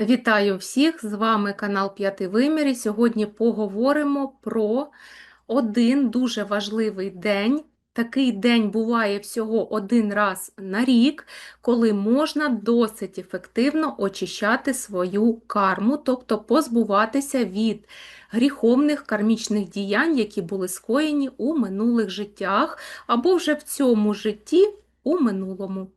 Вітаю всіх! З вами канал П'ятий Вимір. І сьогодні поговоримо про один дуже важливий день. Такий день буває всього один раз на рік, коли можна досить ефективно очищати свою карму, тобто позбуватися від гріховних кармічних діянь, які були скоєні у минулих життях, або вже в цьому житті у минулому.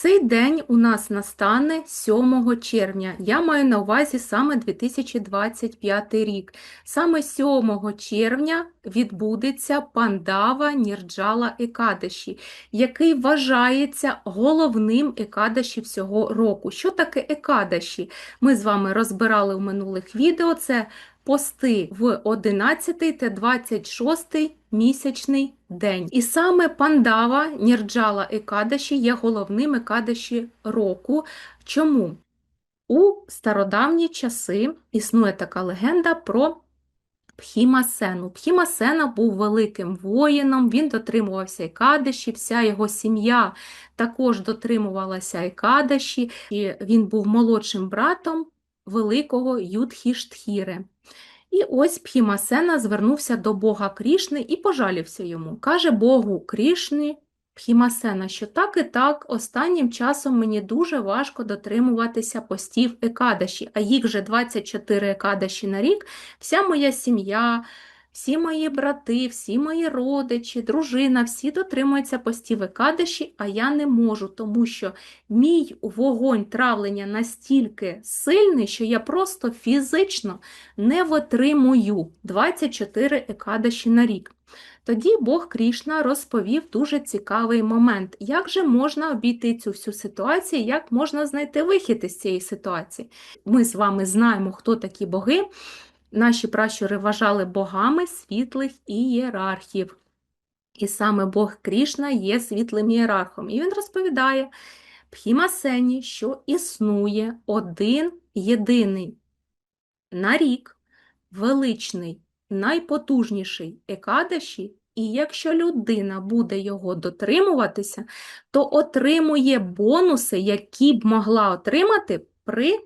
Цей день у нас настане 7 червня. Я маю на увазі саме 2025 рік. Саме 7 червня відбудеться пандава Нірджала Екадаші, який вважається головним екадаші всього року. Що таке екадаші? Ми з вами розбирали в минулих відео. Це пости в 11 та 26 місячний день. І саме пандава Нірджала Екадаші є головним екадаші року. Чому? У стародавні часи існує така легенда про Пхімасену. Пхімасена був великим воїном, він дотримувався Екадаші, вся його сім'я також дотримувалася Екадаші, і він був молодшим братом великого Юдхіштхіри. І ось Пхімасена звернувся до Бога Крішни і пожалівся йому. Каже Богу Крішни Пхімасена, що так і так останнім часом мені дуже важко дотримуватися постів Екадаші, а їх вже 24 Екадаші на рік, вся моя сім'я. Всі мої брати, всі мої родичі, дружина, всі дотримуються постів Екадаші, а я не можу, тому що мій вогонь травлення настільки сильний, що я просто фізично не витримую 24 Екадаші на рік. Тоді Бог Крішна розповів дуже цікавий момент, як же можна обійти цю всю ситуацію, як можна знайти вихід із цієї ситуації. Ми з вами знаємо, хто такі боги. Наші пращури вважали богами світлих ієрархів. І саме Бог Крішна є світлим ієрархом. І він розповідає Пхімасені, що існує один єдиний на рік величний, найпотужніший Екадаші, і якщо людина буде його дотримуватися, то отримує бонуси, які б могла отримати при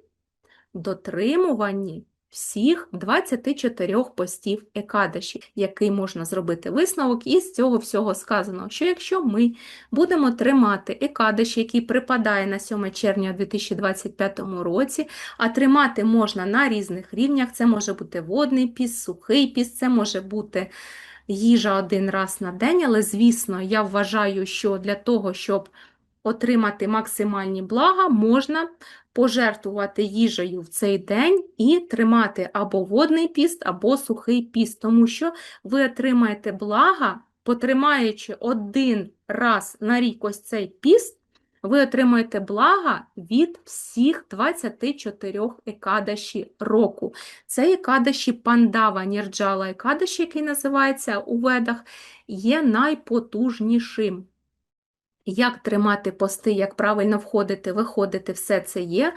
дотримуванні всіх 24 постів Екадаші, який можна зробити висновок із цього всього сказано, що якщо ми будемо тримати Екадаші, який припадає на 7 червня у 2025 році, а тримати можна на різних рівнях, це може бути водний піс, сухий піс, це може бути їжа один раз на день, але, звісно, я вважаю, що для того, щоб отримати максимальні блага, можна пожертвувати їжею в цей день і тримати або водний піст, або сухий піст, тому що ви отримаєте блага, потримаючи один раз на рік ось цей піст, ви отримаєте блага від всіх 24 екадаші року. Це екадаші пандава, нірджала екадаші, який називається у ведах, є найпотужнішим. Як тримати пости, як правильно входити, виходити, все це є.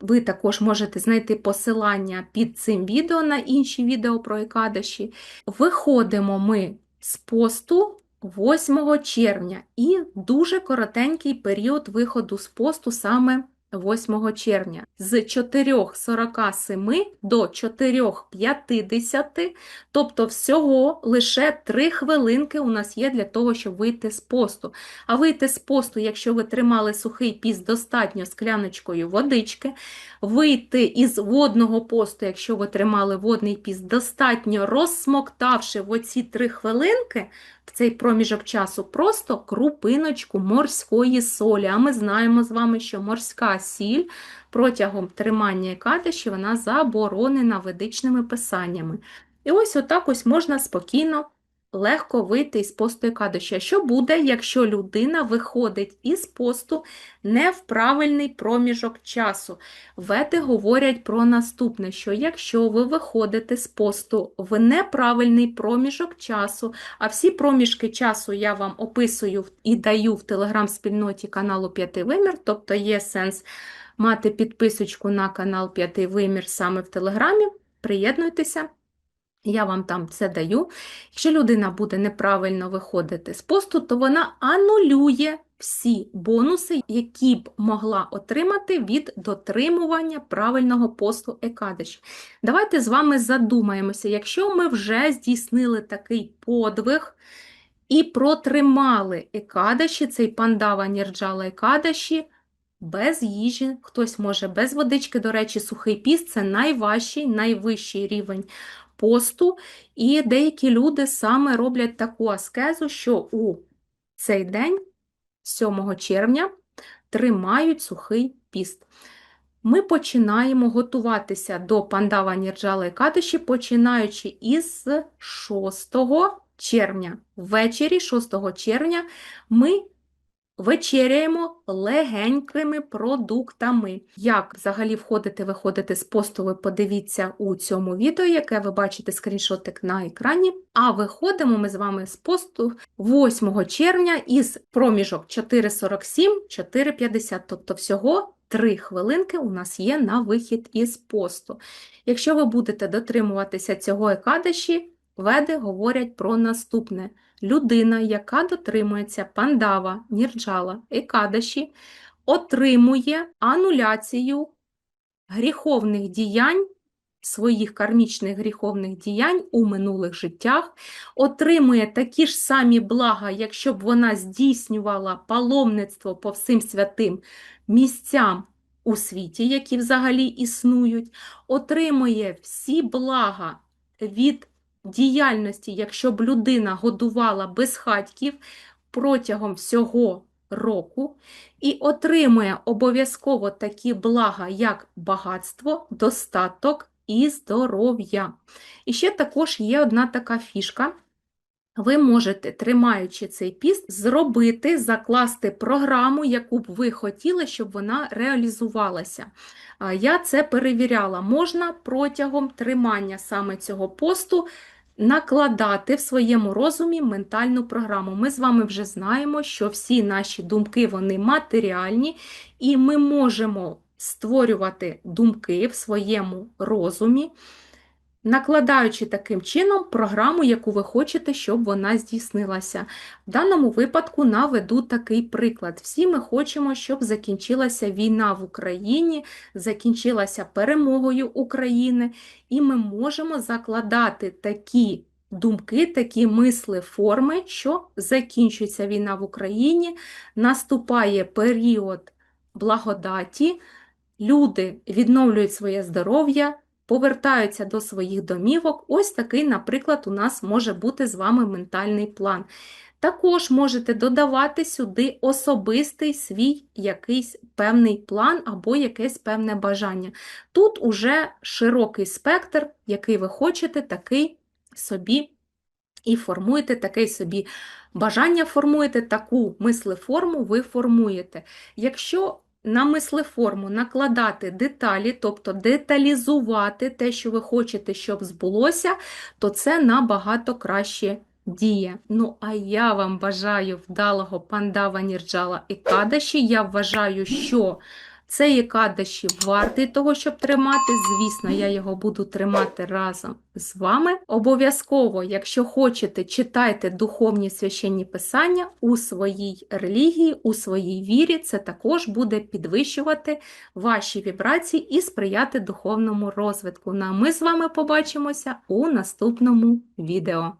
Ви також можете знайти посилання під цим відео на інші відео про Екадаші. Виходимо ми з посту 8 червня і дуже коротенький період виходу з посту саме 8 червня з 4.47 до 4.50, тобто всього лише 3 хвилинки у нас є для того, щоб вийти з посту. А вийти з посту, якщо ви тримали сухий піст достатньо скляночкою водички, вийти із водного посту, якщо ви тримали водний піст, достатньо розсмоктавши в оці 3 хвилинки, цей проміжок часу просто крупиночку морської солі. А ми знаємо з вами, що морська сіль протягом тримання катиші вона заборонена ведичними писаннями. І ось отак ось можна спокійно легко вийти із посту Екадиші. Що буде, якщо людина виходить із посту не в правильний проміжок часу? Веди говорять про наступне: що якщо ви виходите з посту в неправильний проміжок часу, а всі проміжки часу я вам описую і даю в телеграм-спільноті каналу П'ятий Вимір, тобто є сенс мати підписочку на канал П'ятий Вимір саме в Телеграмі. Приєднуйтеся. Я вам там це даю. Якщо людина буде неправильно виходити з посту, то вона анулює всі бонуси, які б могла отримати від дотримування правильного посту Екадиші. Давайте з вами задумаємося, якщо ми вже здійснили такий подвиг і протримали Екадаші, цей пандава Нірджала Екадаші, без їжі, хтось може без водички, до речі, сухий піст це найважчий, найвищий рівень посту, і деякі люди саме роблять таку аскезу, що у цей день, 7 червня, тримають сухий піст. Ми починаємо готуватися до пандава Нірджали Кадиші, починаючи із 6 червня. Ввечері 6 червня ми вечеряємо легенькими продуктами. Як взагалі входити, виходити з посту, ви подивіться у цьому відео, яке ви бачите скріншотик на екрані. А виходимо ми з вами з посту 8 червня із проміжок 4,47-4,50, тобто всього 3 хвилинки у нас є на вихід із посту. Якщо ви будете дотримуватися цього екадаші, веди говорять про наступне. Людина, яка дотримується пандава, нірджала, екадаші, отримує ануляцію гріховних діянь, своїх кармічних гріховних діянь у минулих життях, отримує такі ж самі блага, якщо б вона здійснювала паломництво по всім святим місцям у світі, які взагалі існують, отримує всі блага від діяльності, якщо б людина годувала безхатьків протягом всього року і отримує обов'язково такі блага, як багатство, достаток і здоров'я. І ще також є одна така фішка. Ви можете, тримаючи цей піст, зробити, закласти програму, яку б ви хотіли, щоб вона реалізувалася. Я це перевіряла. Можна протягом тримання саме цього посту накладати в своєму розумі ментальну програму. Ми з вами вже знаємо, що всі наші думки вони матеріальні, і ми можемо створювати думки в своєму розумі накладаючи таким чином програму, яку ви хочете, щоб вона здійснилася. В даному випадку наведу такий приклад. Всі ми хочемо, щоб закінчилася війна в Україні, закінчилася перемогою України, і ми можемо закладати такі. Думки, такі мисли форми, що закінчується війна в Україні, наступає період благодаті, люди відновлюють своє здоров'я, повертаються до своїх домівок. Ось такий, наприклад, у нас може бути з вами ментальний план. Також можете додавати сюди особистий свій якийсь певний план або якесь певне бажання. Тут уже широкий спектр, який ви хочете, такий собі і формуєте таке собі бажання формуєте, таку мислеформу ви формуєте. Якщо на мислеформу накладати деталі, тобто деталізувати те, що ви хочете, щоб збулося, то це набагато краще діє. Ну, а я вам бажаю вдалого пандава Нірджала і Кадаші. Я вважаю, що цей кадаші вартий того, щоб тримати. Звісно, я його буду тримати разом з вами. Обов'язково, якщо хочете, читайте духовні священні писання у своїй релігії, у своїй вірі. Це також буде підвищувати ваші вібрації і сприяти духовному розвитку. Ну а ми з вами побачимося у наступному відео.